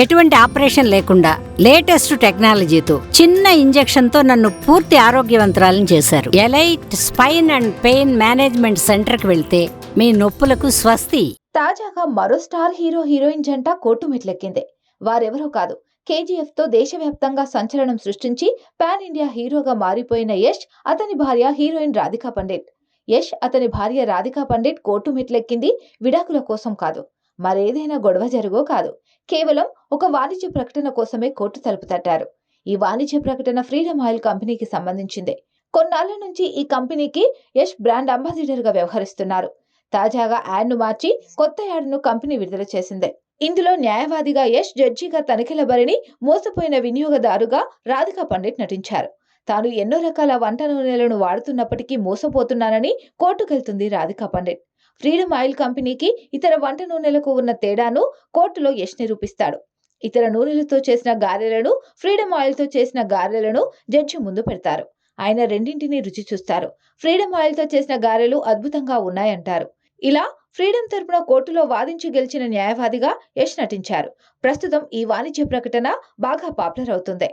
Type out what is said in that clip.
ఎటువంటి ఆపరేషన్ లేకుండా లేటెస్ట్ టెక్నాలజీతో చిన్న ఇంజెక్షన్తో నన్ను పూర్తి ఆరోగ్యవంతురాలను చేశారు. Elite spine and pain management సెంటర్కి వెళ్తే మీ నొప్పులకు స్వస్తి. తాజాగా మరో స్టార్ హీరో హీరోయిన్ జంట కోర్టు మెట్లెక్కింది. వారెవరో కాదు కేజీఎఫ్తో దేశవ్యాప్తంగా సంచలనం సృష్టించి పాన్ ఇండియా హీరోగా మారిపోయిన యష్ అతని భార్య హీరోయిన్ రాధికా పండిట్. యష్ అతని భార్య రాధికా పండిట్ కోర్టు మెట్లెక్కింది విడాకుల కోసం కాదు. మరేదైనా గొడవ జరుగో కాదు. కేవలం ఒక వాణిజ్య ప్రకటన కోసమే కోర్టు తలుపు తట్టారు. ఈ వాణిజ్య ప్రకటన ఫ్రీడమ్ ఆయిల్ కంపెనీకి సంబంధించిందే. కొన్నాళ్ళ నుంచి ఈ కంపెనీకి యష్ బ్రాండ్ అంబాసిడర్గా వ్యవహరిస్తున్నారు. తాజాగా యాడ్ను మార్చి కొత్త యాడ్ను కంపెనీ విడుదల చేసిందే. ఇందులో న్యాయవాదిగా యష్ జడ్జిగా తనిఖీల బరిని మోసపోయిన వినియోగదారుగా రాధికా పండిట్ నటించారు. తాను ఎన్నో రకాల వంట నూనెలను వాడుతున్నప్పటికీ మోసపోతున్నానని కోర్టుకెళ్తుంది రాధికా పండిట్. ఫ్రీడమ్ ఆయిల్ కంపెనీకి ఇతర వంట నూనెలకు ఉన్న తేడాను కోర్టులో యష్ నిరూపిస్తాడు ఇతర నూనెలతో చేసిన గారెలను ఫ్రీడమ్ ఆయిల్తో చేసిన గారెలను జడ్జి ముందు పెడతారు. ఆయన రెండింటిని రుచి చూస్తారు. ఫ్రీడమ్ ఆయిల్తో చేసిన గారెలు అద్భుతంగా ఉన్నాయంటారు. ఇలా ఫ్రీడమ్ తరపున కోర్టులో వాదించి గెలిచిన న్యాయవాదిగా యష్ నటించారు. ప్రస్తుతం ఈ వాణిజ్య ప్రకటన బాగా పాపులర్ అవుతుంది.